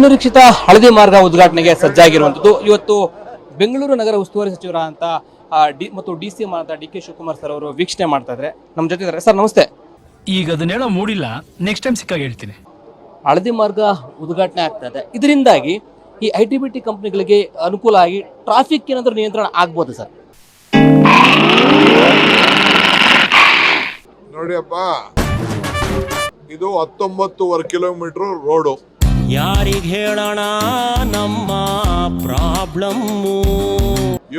ಬಹುನಿರೀಕ್ಷಿತ ಹಳದಿ ಮಾರ್ಗ ಉದ್ಘಾಟನೆಗೆ ಸಜ್ಜಾಗಿರುವಂಥದ್ದು. ಇವತ್ತು ಬೆಂಗಳೂರು ನಗರ ಉಸ್ತುವಾರಿ ಸಚಿವರಾದಂಥ ಡಿ ಮತ್ತು ಡಿ ಸಿ ಎಂ ಆದಂಥ ಡಿ ಕೆ ಶಿವಕುಮಾರ್ ಸರ್ ಅವರು ವೀಕ್ಷಣೆ ಮಾಡ್ತಾ ಇದ್ದಾರೆ. ನಮ್ಮ ಜೊತೆ ಇದ್ದಾರೆ ಸರ್ ನಮಸ್ತೆ. ಈಗ ಅದನ್ನೇಳೋ ಮೂಡಿಲ್ಲ. ನೆಕ್ಸ್ಟ್ ಟೈಮ್ ಸಿಕ್ಕಾಗ ಹೇಳ್ತೀನಿ. ಹಳದಿ ಮಾರ್ಗ ಉದ್ಘಾಟನೆ ಆಗ್ತಾ ಇದೆ. ಇದರಿಂದಾಗಿ ಈ ಐ ಟಿ ಬಿ ಟಿ ಕಂಪ್ನಿಗಳಿಗೆ ಅನುಕೂಲ ಆಗಿ ಟ್ರಾಫಿಕ್ ಏನಾದರೂ ನಿಯಂತ್ರಣ ಆಗ್ಬೋದು ಸರ್? ನೋಡಿಯಪ್ಪ ಇದು ಹತ್ತೊಂಬತ್ತುವರೆ ಕಿಲೋಮೀಟರ್ ರೋಡು. ಯಾರಿಗ್ ಹೇಳೋಣ ನಮ್ಮ ಪ್ರಾಬ್ಲಮ್ಮು?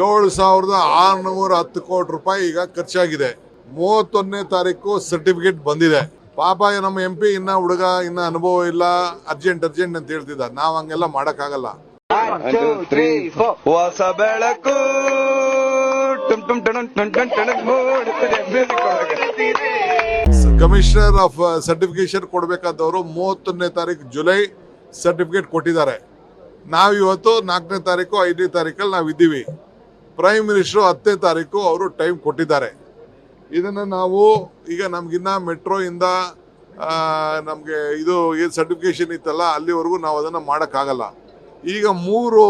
ಏಳು ಸಾವಿರದ ಆರುನೂರ ಹತ್ತು ಕೋಟಿ ರೂಪಾಯಿ ಈಗ ಖರ್ಚಾಗಿದೆ. ಮೂವತ್ತೊಂದನೇ ತಾರೀಕು ಸರ್ಟಿಫಿಕೇಟ್ ಬಂದಿದೆ. ಪಾಪ ನಮ್ಮ ಎಂ ಪಿ ಇನ್ನ ಹುಡುಗ ಇನ್ನ ಅನುಭವ ಇಲ್ಲ. ಅರ್ಜೆಂಟ್ ಅರ್ಜೆಂಟ್ ಅಂತ ಹೇಳ್ತಿದ್ದ ನಾವ್ ಹಂಗೆಲ್ಲ ಮಾಡಕ್ಕಾಗಲ್ಲ. ಹೊಸ ಬೆಳಕು. ಟುಮ್ ಟುಮ್ ಟಣಂ ಟಣ್ ಟಣ್ ಟಣ್ ಮೂಡುತ್ತಿದೆ music ಒಳಗೆ. ಕಮಿಷನರ್ ಆಫ್ ಸರ್ಟಿಫಿಕೇಶನ್ ಕೊಡ್ಬೇಕಾದವರು ಮೂವತ್ತೊಂದನೇ ತಾರೀಕು ಜುಲೈ ಸರ್ಟಿಫಿಕೇಟ್ ಕೊಟ್ಟಿದ್ದಾರೆ. ನಾವು ಇವತ್ತು ನಾಲ್ಕನೇ ತಾರೀಕು, ಐದನೇ ತಾರೀಕಲ್ಲಿ ನಾವು ಇದ್ದೀವಿ. ಪ್ರೈಮ್ ಮಿನಿಸ್ಟ್ರು ಹತ್ತನೇ ತಾರೀಕು ಅವರು ಟೈಮ್ ಕೊಟ್ಟಿದ್ದಾರೆ. ಇದನ್ನು ನಾವು ಈಗ ನಮಗಿನ್ನ ಮೆಟ್ರೋಯಿಂದ ನಮಗೆ ಇದು ಏನು ಸರ್ಟಿಫಿಕೇಶನ್ ಇತ್ತಲ್ಲ, ಅಲ್ಲಿವರೆಗೂ ನಾವು ಅದನ್ನು ಮಾಡೋಕ್ಕಾಗಲ್ಲ. ಈಗ ಮೂರು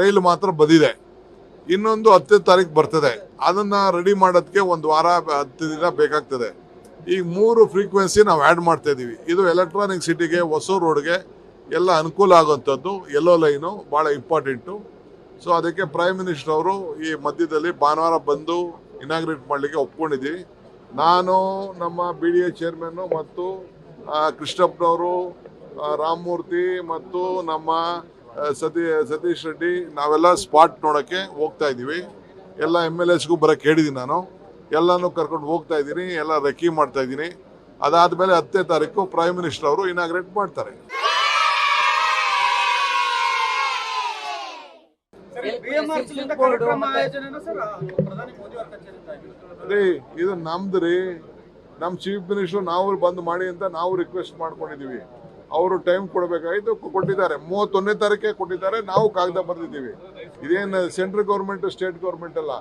ರೈಲು ಮಾತ್ರ ಬಂದಿದೆ. ಇನ್ನೊಂದು ಹತ್ತನೇ ತಾರೀಕು ಬರ್ತದೆ. ಅದನ್ನು ರೆಡಿ ಮಾಡೋದಕ್ಕೆ ಒಂದು ವಾರ, ಹತ್ತು ದಿನ ಬೇಕಾಗ್ತದೆ. ಈಗ ಮೂರು ಫ್ರೀಕ್ವೆನ್ಸಿ ನಾವು ಆ್ಯಡ್ ಮಾಡ್ತಾ ಇದೀವಿ. ಇದು ಎಲೆಕ್ಟ್ರಾನಿಕ್ ಸಿಟಿಗೆ ಹೊಸ ರೋಡ್ಗೆ ಎಲ್ಲ ಅನುಕೂಲ ಆಗುವಂಥದ್ದು ಎಲ್ಲೋ ಲೈನು ಭಾಳ ಇಂಪಾರ್ಟೆಂಟು ಸೊ ಅದಕ್ಕೆ ಪ್ರೈಮ್ ಮಿನಿಸ್ಟರ್ ಅವರು ಈ ಮಧ್ಯದಲ್ಲಿ ಭಾನುವಾರ ಬಂದು ಇನಾಗ್ರೇಟ್ ಮಾಡಲಿಕ್ಕೆ ಒಪ್ಕೊಂಡಿದ್ದೀವಿ. ನಾನು, ನಮ್ಮ ಬಿ ಡಿ ಎ ಚೇರ್ಮನ್ನು ಮತ್ತು ಕೃಷ್ಣಪ್ಪನವರು ರಾಮಮೂರ್ತಿ ಮತ್ತು ನಮ್ಮ ಸತೀ ಸತಿ, ಸತೀಶ್ ರೆಡ್ಡಿ ನಾವೆಲ್ಲ ಸ್ಪಾಟ್ ನೋಡೋಕ್ಕೆ ಹೋಗ್ತಾ ಇದ್ದೀವಿ. ಎಲ್ಲ ಎಂ ಎಲ್ ಎಸ್ಗೂ ಬರೋಕ್ಕೆ ಹೇಳಿದ್ದೀನಿ ನಾನು. ಎಲ್ಲನೂ ಕರ್ಕೊಂಡು ಹೋಗ್ತಾ ಇದ್ದೀನಿ, ಎಲ್ಲ ರೆಕಿ ಮಾಡ್ತಾ ಇದ್ದೀನಿ. ಅದಾದಮೇಲೆ ಹತ್ತನೇ ತಾರೀಕು ಪ್ರೈಮ್ ಮಿನಿಸ್ಟರ್ ಅವರು ಇನಾಗ್ರೇಟ್ ಮಾಡ್ತಾರೆ. ರೀ ಇದು ನಮ್ದು ರೀ ನಮ್ಮ ಚೀಫ್ ಮಿನಿಸ್ಟರ್ ನಾವು ಬಂದ್ ಮಾಡಿ ಅಂತ ನಾವು ರಿಕ್ವೆಸ್ಟ್ ಮಾಡ್ಕೊಂಡಿದೀವಿ. ಅವರು ಟೈಮ್ ಕೊಡಬೇಕಾಯ್ತು ಕೊಟ್ಟಿದ್ದಾರೆ. ಮೂವತ್ತೊಂದನೇ ತಾರೀಕೆ ಕೊಟ್ಟಿದ್ದಾರೆ ನಾವು ಕಾಗದ ಬರೆದಿದ್ದೀವಿ. ಇದೇನು ಸೆಂಟ್ರಲ್ ಗೌರ್ಮೆಂಟ್ ಸ್ಟೇಟ್ ಗೌರ್ಮೆಂಟ್ ಅಲ್ಲ.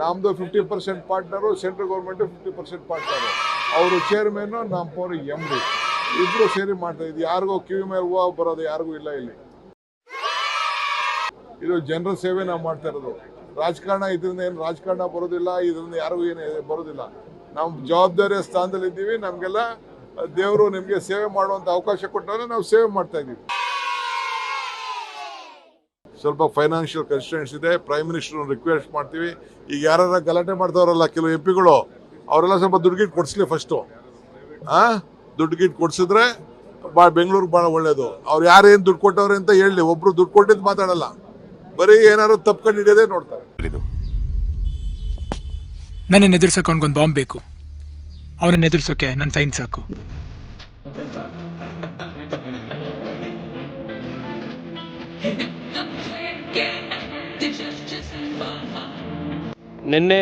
ನಮ್ದು fifty percent partner central government fifty percent partner ಅವರು ಚೇರ್ಮನ್ ನಮ್ಮವರು ಎಂ ಡಿ ಇಬ್ರು ಸೇರಿ ಮಾಡ್ತಾ ಇದ್ದೀವಿ. ಯಾರಿಗೂ ಕಿವಿ ಮೇಲೆ ಹೂವು ಬರೋದು ಯಾರಿಗೂ ಇಲ್ಲ ಇಲ್ಲಿ. ಇದು ಜನರ ಸೇವೆ ನಾವು ಮಾಡ್ತಾ ಇರೋದು. ರಾಜಕಾರಣ ಇದರಿಂದ ಏನು ರಾಜಕಾರಣ ಬರೋದಿಲ್ಲ, ಇದರಿಂದ ಯಾರಿಗೂ ಏನು ಬರೋದಿಲ್ಲ. ನಾವು ಜವಾಬ್ದಾರಿಯ ಸ್ಥಾನದಲ್ಲಿ ಇದ್ದೀವಿ, ನಮಗೆಲ್ಲ ದೇವರು ನಿಮಗೆ ಸೇವೆ ಮಾಡುವಂಥ ಅವಕಾಶ ಕೊಟ್ಟಾಗ ನಾವು ಸೇವೆ ಮಾಡ್ತಾ ಇದ್ದೀವಿ. ಸ್ವಲ್ಪ ಫೈನಾನ್ಷಿಯಲ್ ಕನ್ಸ್ಟೆಂಟ್ಸ್ ಇದೆ ಪ್ರೈಮ್ ಮಿನಿಸ್ಟರ್ ರಿಕ್ವೆಸ್ಟ್ ಮಾಡ್ತೀವಿ. ಈಗ ಯಾರು ಗಲಾಟೆ ಮಾಡ್ತಾವ್ರಲ್ಲ ಕೆಲವು ಎಂ ಪಿಗಳು ಅವರೆಲ್ಲ ಸ್ವಲ್ಪ ದುಡ್ಡು ಗಿಟ್ಟು ಕೊಡಿಸ್ಲಿ ಫಸ್ಟು ಹಾಂ ದುಡ್ಡು ಗಿಟ್ಟು ಕೊಡ್ಸಿದ್ರೆ ಭಾಳ ಬೆಂಗಳೂರಿಗೆ ಭಾಳ ಒಳ್ಳೆಯದು ಅವ್ರು ಯಾರೇನು ದುಡ್ಡು ಕೊಟ್ಟವ್ರೆ ಅಂತ ಹೇಳಿ, ಒಬ್ರು ದುಡ್ಡು ಕೊಟ್ಟಿದ್ದು ಮಾತಾಡಲ್ಲ. ಬರೀ ಏನಾದ್ರು ತಪ್ಕೊಂಡು ಹಿಡಿಯೋದೇ ನೋಡ್ತಾರೆ. ನನ್ನನ್ನು ಎದುರ್ಸೋಕೆ ಅವ್ನಿಗೊಂದು ಬಾಂಬ್ ಬೇಕು. ಅವನನ್ನು ಎದುರ್ಸೋಕೆ ನನ್ನ ಸೈನ್ ಸಾಕು. ನಿನ್ನೆ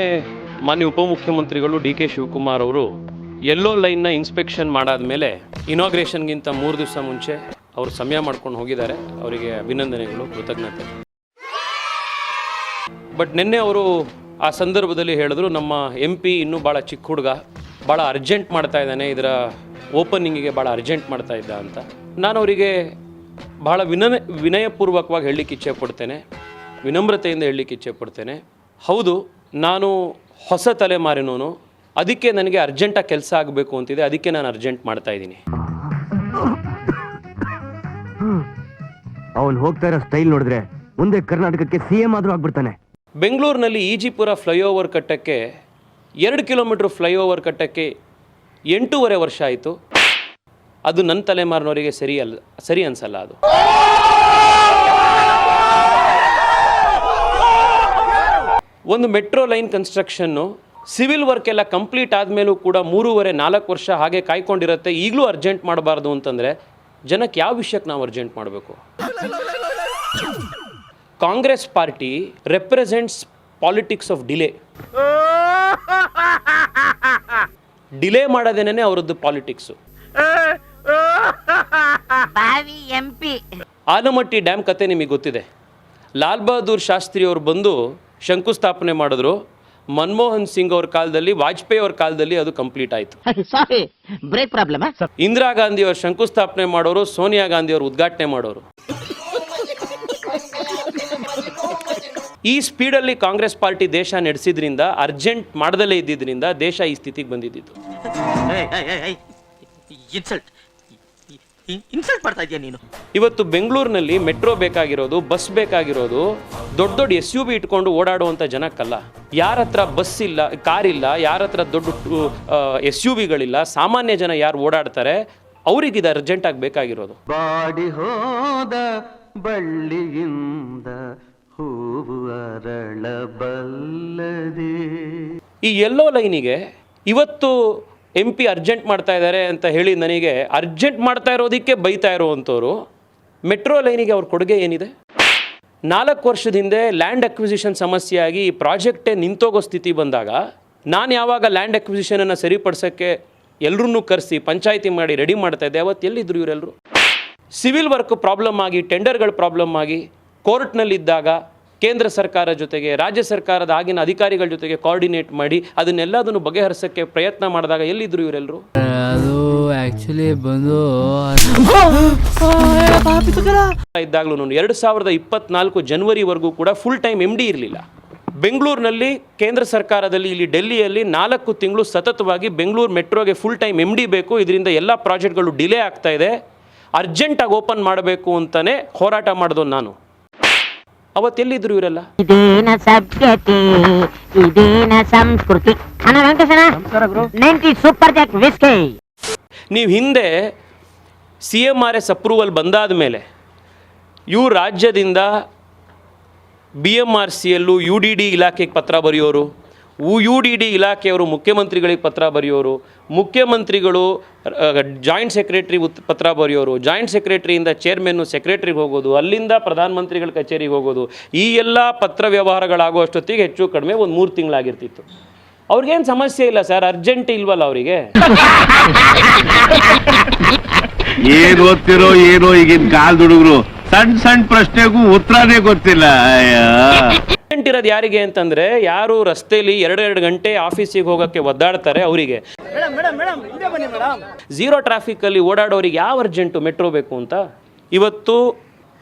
ಮಾನ್ಯ ಉಪಮುಖ್ಯಮಂತ್ರಿಗಳು ಡಿ ಕೆ ಶಿವಕುಮಾರ್ ಅವರು ಎಲ್ಲೋ ಲೈನ್ನ ಇನ್ಸ್ಪೆಕ್ಷನ್ ಮಾಡಾದ್ಮೇಲೆ ಇನಾಗ್ರೇಷನ್ಗಿಂತ ಮೂರು ದಿವಸ ಮುಂಚೆ ಅವರು ಸಮಯ ಮಾಡ್ಕೊಂಡು ಹೋಗಿದ್ದಾರೆ. ಅವರಿಗೆ ಅಭಿನಂದನೆಗಳು ಕೃತಜ್ಞತೆ. ಬಟ್ ನಿನ್ನೆ ಅವರು ಆ ಸಂದರ್ಭದಲ್ಲಿ ಹೇಳಿದ್ರು, ನಮ್ಮ ಎಂ ಪಿ ಇನ್ನೂ ಭಾಳ ಚಿಕ್ಕ ಹುಡುಗ, ಭಾಳ ಅರ್ಜೆಂಟ್ ಮಾಡ್ತಾ ಇದ್ದಾನೆ, ಇದರ ಓಪನಿಂಗಿಗೆ ಭಾಳ ಅರ್ಜೆಂಟ್ ಮಾಡ್ತಾ ಇದ್ದ ಅಂತ. ನಾನು ಅವರಿಗೆ ಭಾಳ ವಿನಯ ವಿನಯಪೂರ್ವಕವಾಗಿ ಹೇಳಲಿಕ್ಕೆ ಇಚ್ಛೆ ಪಡ್ತೇನೆ, ವಿನಮ್ರತೆಯಿಂದ ಹೇಳಲಿಕ್ಕೆ ಇಚ್ಛೆ ಪಡ್ತೇನೆ. ಹೌದು, ನಾನು ಹೊಸ ತಲೆಮಾರಿನವನು ಅದಕ್ಕೆ ನನಗೆ ಅರ್ಜೆಂಟಾಗಿ ಕೆಲಸ ಆಗಬೇಕು ಅಂತಿದೆ, ಅದಕ್ಕೆ ನಾನು ಅರ್ಜೆಂಟ್ ಮಾಡ್ತಾ ಇದ್ದೀನಿ. ಅವನು ಹೋಗ್ತಾ ಇರೋ ಸ್ಟೈಲ್ ನೋಡಿದ್ರೆ ಮುಂದೆ ಕರ್ನಾಟಕಕ್ಕೆ ಸಿ ಎಂ ಆದರೂ ಆಗ್ಬಿಡ್ತಾನೆ. ಬೆಂಗಳೂರಿನಲ್ಲಿ ಈಜಿಪುರ ಫ್ಲೈಓವರ್ ಕಟ್ಟಕ್ಕೆ ಎರಡು ಕಿಲೋಮೀಟ್ರ್ ಫ್ಲೈಓವರ್ ಕಟ್ಟಕ್ಕೆ ಎಂಟೂವರೆ ವರ್ಷ ಆಯಿತು. ಅದು ನನ್ನ ತಲೆಮಾರಿನವರಿಗೆ ಸರಿ ಅಲ್ಲ, ಸರಿ ಅನಿಸಲ್ಲ ಅದು. ಒಂದು metro line construction civil work ಎಲ್ಲ ಕಂಪ್ಲೀಟ್ ಆದಮೇಲೂ ಕೂಡ ಮೂರುವರೆ, ನಾಲ್ಕು ವರ್ಷ ಹಾಗೆ ಕಾಯ್ಕೊಂಡಿರುತ್ತೆ. ಈಗಲೂ ಅರ್ಜೆಂಟ್ ಮಾಡಬಾರ್ದು ಅಂತಂದರೆ ಜನಕ್ಕೆ ಯಾವ ವಿಷಯಕ್ಕೆ ನಾವು ಅರ್ಜೆಂಟ್ ಮಾಡಬೇಕು? Congress party represents politics of delay delay ಮಾಡೋದೇನೇ ಅವರದ್ದು ಪಾಲಿಟಿಕ್ಸು ಬಾವಿ ಆಲಮಟ್ಟಿ ಡ್ಯಾಮ್ ಕತೆ ನಿಮಗೆ ಗೊತ್ತಿದೆ. ಲಾಲ್ ಬಹದ್ದೂರ್ ಶಾಸ್ತ್ರಿ ಅವರು ಬಂದು ಶಂಕುಸ್ಥಾಪನೆ ಮಾಡಿದ್ರು. ಮನಮೋಹನ್ ಸಿಂಗ್ ಅವ್ರ ಕಾಲದಲ್ಲಿ ವಾಜಪೇಯಿ ಅವ್ರ ಕಾಲದಲ್ಲಿ ಅದು ಕಂಪ್ಲೀಟ್ ಆಯಿತು. Sorry break problem Indira Gandhi ಅವರು ಶಂಕುಸ್ಥಾಪನೆ ಮಾಡೋರು ಸೋನಿಯಾ ಗಾಂಧಿ ಅವರು ಉದ್ಘಾಟನೆ ಮಾಡೋರು. ಈ ಸ್ಪೀಡಲ್ಲಿ ಕಾಂಗ್ರೆಸ್ ಪಾರ್ಟಿ ದೇಶ ನಡೆಸಿದ್ರಿಂದ ಅರ್ಜೆಂಟ್ ಮಾಡದಲ್ಲೇ ಇದ್ದಿದ್ರಿಂದ ದೇಶ ಈ ಸ್ಥಿತಿಗೆ ಬಂದಿದ್ದು ಇನ್ಸಲ್ಟ್. ಮಾಡ್ತಾ ಇದೀಯ ನೀನು? ಇವತ್ತು ಬೆಂಗಳೂರಿನಲ್ಲಿ ಮೆಟ್ರೋ ಬೇಕಾಗಿರೋದು ಬಸ್ ಬೇಕಾಗಿರೋದು ದೊಡ್ಡ ದೊಡ್ಡ ಎಸ್ ಯು ಬಿ ಇಟ್ಕೊಂಡು ಓಡಾಡುವಂಥ ಜನಕ್ಕಲ್ಲ. ಯಾರ ಹತ್ರ ಬಸ್ ಇಲ್ಲ ಕಾರ್ ಇಲ್ಲ ಯಾರ ಹತ್ರ ದೊಡ್ಡ ಎಸ್ ಯು ವಿಗಳಿಲ್ಲ ಸಾಮಾನ್ಯ ಜನ ಯಾರು ಓಡಾಡ್ತಾರೆ ಅವ್ರಿಗೆ ಇದು ಅರ್ಜೆಂಟಾಗಿ ಬೇಕಾಗಿರೋದು. ಬಾಡಿ ಹೋದ ಬಳ್ಳಿಯಿಂದ ಅರಳಬಲ್ಲದೆ. ಈ ಎಲ್ಲೋ ಲೈನಿಗೆ ಇವತ್ತು ಎಂ ಪಿ ಅರ್ಜೆಂಟ್ ಮಾಡ್ತಾ ಇದ್ದಾರೆ ಅಂತ ಹೇಳಿ ನನಗೆ ಅರ್ಜೆಂಟ್ ಮಾಡ್ತಾ ಇರೋದಕ್ಕೆ ಬೈತಾ ಇರುವಂಥವ್ರು, ಮೆಟ್ರೋ ಲೈನಿಗೆ ಅವ್ರ ಕೊಡುಗೆ ಏನಿದೆ? ನಾಲ್ಕು ವರ್ಷದ ಹಿಂದೆ ಲ್ಯಾಂಡ್ ಅಕ್ವಿಸಿಷನ್ ಸಮಸ್ಯೆಯಾಗಿ ಈ ಪ್ರಾಜೆಕ್ಟೇ ನಿಂತೋಗೋ ಸ್ಥಿತಿ ಬಂದಾಗ ನಾನು ಯಾವಾಗ ಲ್ಯಾಂಡ್ ಅಕ್ವಿಸಿಷನನ್ನು ಸರಿಪಡಿಸೋಕ್ಕೆ ಎಲ್ಲರನ್ನೂ ಕರೆಸಿ ಪಂಚಾಯಿತಿ ಮಾಡಿ ರೆಡಿ ಮಾಡ್ತಾ ಇದ್ದೆ, ಅವತ್ತು ಎಲ್ಲಿದ್ದರು ಇವರೆಲ್ಲರೂ ಸಿವಿಲ್ ವರ್ಕ್ ಪ್ರಾಬ್ಲಮ್ ಆಗಿ, ಟೆಂಡರ್ಗಳು ಪ್ರಾಬ್ಲಮ್ ಆಗಿ, ಕೋರ್ಟ್ನಲ್ಲಿದ್ದಾಗ ಕೇಂದ್ರ ಸರ್ಕಾರ ಜೊತೆಗೆ ರಾಜ್ಯ ಸರ್ಕಾರದ ಆಗಿನ ಅಧಿಕಾರಿಗಳ ಜೊತೆಗೆ ಕೋಆರ್ಡಿನೇಟ್ ಮಾಡಿ ಅದನ್ನೆಲ್ಲದನ್ನು ಬಗೆಹರಿಸೋಕ್ಕೆ ಪ್ರಯತ್ನ ಮಾಡಿದಾಗ ಎಲ್ಲಿದ್ದರು ಇವರೆಲ್ಲರೂ? ಅದು ಆ್ಯಕ್ಚುಲಿ ಬಂದು ಇದ್ದಾಗಲೂ ಎರಡು ಸಾವಿರದ ಇಪ್ಪತ್ನಾಲ್ಕು ಜನವರಿವರೆಗೂ ಕೂಡ ಫುಲ್ ಟೈಮ್ ಎಂ ಡಿ ಇರಲಿಲ್ಲ. ಬೆಂಗಳೂರಿನಲ್ಲಿ ಕೇಂದ್ರ ಸರ್ಕಾರದಲ್ಲಿ ಇಲ್ಲಿ ಡೆಲ್ಲಿಯಲ್ಲಿ ನಾಲ್ಕು ತಿಂಗಳು ಸತತವಾಗಿ ಬೆಂಗಳೂರು ಮೆಟ್ರೋಗೆ ಫುಲ್ ಟೈಮ್ ಎಂ ಡಿ ಬೇಕು. ಇದರಿಂದ ಎಲ್ಲ ಪ್ರಾಜೆಕ್ಟ್ಗಳು ಡಿಲೇ ಆಗ್ತಾ ಇದೆ. ಅರ್ಜೆಂಟಾಗಿ ಓಪನ್ ಮಾಡಬೇಕು ಅಂತಲೇ ಹೋರಾಟ ಮಾಡಿದೋ ನಾನು. ಅವತ್ತೆಲ್ಲಿದ್ದರು ಇವರೆಲ್ಲ? ಇದೇನ ಸಭ್ಯತೆ ಇದೇನ ಸಂಸ್ಕೃತಿ. ಅಣ್ಣ ವೆಂಕಟೇಶನ ನೈಂಟಿ ಸೂಪರ್ ಜಾಕ್ ವಿಸ್ಕಿ. ನೀವು ಹಿಂದೆ C M R S approval ಬಂದಾದ ಮೇಲೆ ಇವು ರಾಜ್ಯದಿಂದ ಬಿ ಎಂ ಆರ್ ಸಿಯಲ್ಲೂ ಯು ಡಿ ಡಿ ಇಲಾಖೆಗೆ ಪತ್ರ ಬರೆಯೋರು ಯು ಡಿ ಡಿ ಇಲಾಖೆಯವರು, ಮುಖ್ಯಮಂತ್ರಿಗಳಿಗೆ ಪತ್ರ ಬರೆಯೋರು, ಮುಖ್ಯಮಂತ್ರಿಗಳು ಜಾಯಿಂಟ್ ಸೆಕ್ರೆಟ್ರಿ ಉತ್ ಪತ್ರ ಬರೆಯೋರು, ಜಾಯಿಂಟ್ ಸೆಕ್ರೆಟ್ರಿಯಿಂದ ಚೇರ್ಮನ್ನು ಸೆಕ್ರೆಟ್ರಿಗೆ ಹೋಗೋದು, ಅಲ್ಲಿಂದ ಪ್ರಧಾನಮಂತ್ರಿಗಳ ಕಚೇರಿಗೆ ಹೋಗೋದು, ಈ ಎಲ್ಲ ಪತ್ರ ವ್ಯವಹಾರಗಳಾಗೋ ಅಷ್ಟೊತ್ತಿಗೆ ಹೆಚ್ಚು ಕಡಿಮೆ ಒಂದು ಮೂರು ತಿಂಗಳಾಗಿರ್ತಿತ್ತು. ಅವ್ರಿಗೇನು ಸಮಸ್ಯೆ ಇಲ್ಲ ಸರ್, ಅರ್ಜೆಂಟ್ ಇಲ್ವಲ್ಲ ಅವರಿಗೆ? ಏನ್ ಓದ್ತಿರೋ ಏನೋ ಈಗಿನ ಕಾಲದ ಹುಡುಗರು ಸಣ್ಣ ಸಣ್ಣ ಪ್ರಶ್ನೆಗೂ ಉತ್ತರನೇ ಗೊತ್ತಿಲ್ಲ ಅರ್ಜೆಂಟ್ ಇರೋದು ಯಾರಿಗೆ ಅಂತಂದ್ರೆ ಯಾರು ರಸ್ತೆಯಲ್ಲಿ ಎರಡೆರಡು ಗಂಟೆ ಆಫೀಸಿಗೆ ಹೋಗೋಕ್ಕೆ ಒದ್ದಾಡ್ತಾರೆ ಅವರಿಗೆ. ಝೀರೋ ಟ್ರಾಫಿಕ್ಕಲ್ಲಿ ಓಡಾಡೋರಿಗೆ ಯಾವ ಅರ್ಜೆಂಟು ಮೆಟ್ರೋ ಬೇಕು ಅಂತ? ಇವತ್ತು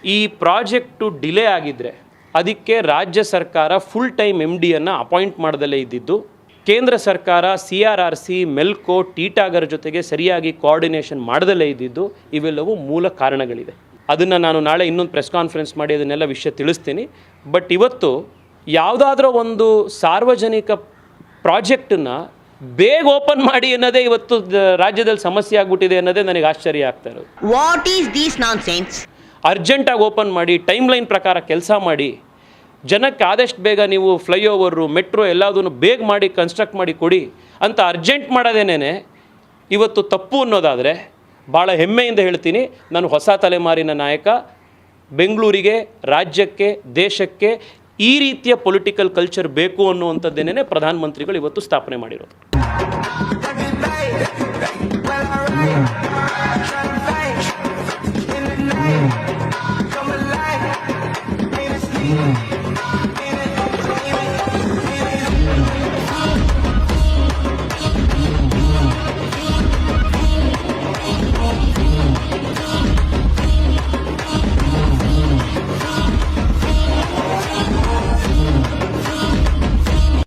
ಈ ಪ್ರಾಜೆಕ್ಟು ಡಿಲೇ ಆಗಿದ್ರೆ ಅದಕ್ಕೆ ರಾಜ್ಯ ಸರ್ಕಾರ ಫುಲ್ ಟೈಮ್ ಎಂ ಡಿಯನ್ನು ಅಪಾಯಿಂಟ್ ಮಾಡದಲ್ಲೇ ಇದ್ದಿದ್ದು. ಕೇಂದ್ರ ಸರ್ಕಾರ C R R C Melco Titagarh ಜೊತೆಗೆ ಸರಿಯಾಗಿ ಕೋಆರ್ಡಿನೇಷನ್ ಮಾಡದಲ್ಲೇ ಇದ್ದಿದ್ದು. ಇವೆಲ್ಲವೂ ಮೂಲ ಕಾರಣಗಳಿದೆ ಅದನ್ನು ನಾನು ನಾಳೆ ಇನ್ನೊಂದು ಪ್ರೆಸ್ ಕಾನ್ಫರೆನ್ಸ್ ಮಾಡಿ ಅದನ್ನೆಲ್ಲ ವಿಷಯ ತಿಳಿಸ್ತೀನಿ. ಬಟ್ ಇವತ್ತು ಯಾವುದಾದ್ರೂ ಒಂದು ಸಾರ್ವಜನಿಕ ಪ್ರಾಜೆಕ್ಟನ್ನು ಬೇಗ ಓಪನ್ ಮಾಡಿ ಅನ್ನೋದೇ ಇವತ್ತು ರಾಜ್ಯದಲ್ಲಿ ಸಮಸ್ಯೆ ಆಗ್ಬಿಟ್ಟಿದೆ ಅನ್ನೋದೇ ನನಗೆ ಆಶ್ಚರ್ಯ ಆಗ್ತಾ ಇರೋದು. What is these nonsense ಅರ್ಜೆಂಟಾಗಿ ಓಪನ್ ಮಾಡಿ ಟೈಮ್ ಲೈನ್ ಪ್ರಕಾರ ಕೆಲಸ ಮಾಡಿ ಜನಕ್ಕೆ ಆದಷ್ಟು ಬೇಗ ನೀವು ಫ್ಲೈಓವರು ಮೆಟ್ರೋ ಎಲ್ಲದನ್ನು ಬೇಗ ಮಾಡಿ ಕನ್ಸ್ಟ್ರಕ್ಟ್ ಮಾಡಿ ಕೊಡಿ ಅಂತ ಅರ್ಜೆಂಟ್ ಮಾಡೋದೇನೇ ಇವತ್ತು ತಪ್ಪು ಅನ್ನೋದಾದರೆ ಭಾಳ ಹೆಮ್ಮೆಯಿಂದ ಹೇಳ್ತೀನಿ ನಾನು ಹೊಸ ತಲೆಮಾರಿನ ನಾಯಕ ಬೆಂಗಳೂರಿಗೆ ರಾಜ್ಯಕ್ಕೆ ದೇಶಕ್ಕೆ ಈ ರೀತಿಯ ಪೊಲಿಟಿಕಲ್ ಕಲ್ಚರ್ ಬೇಕು ಅನ್ನುವಂಥದ್ದೇನೇ ಪ್ರಧಾನಮಂತ್ರಿಗಳು ಇವತ್ತು ಸ್ಥಾಪನೆ ಮಾಡಿರೋದು.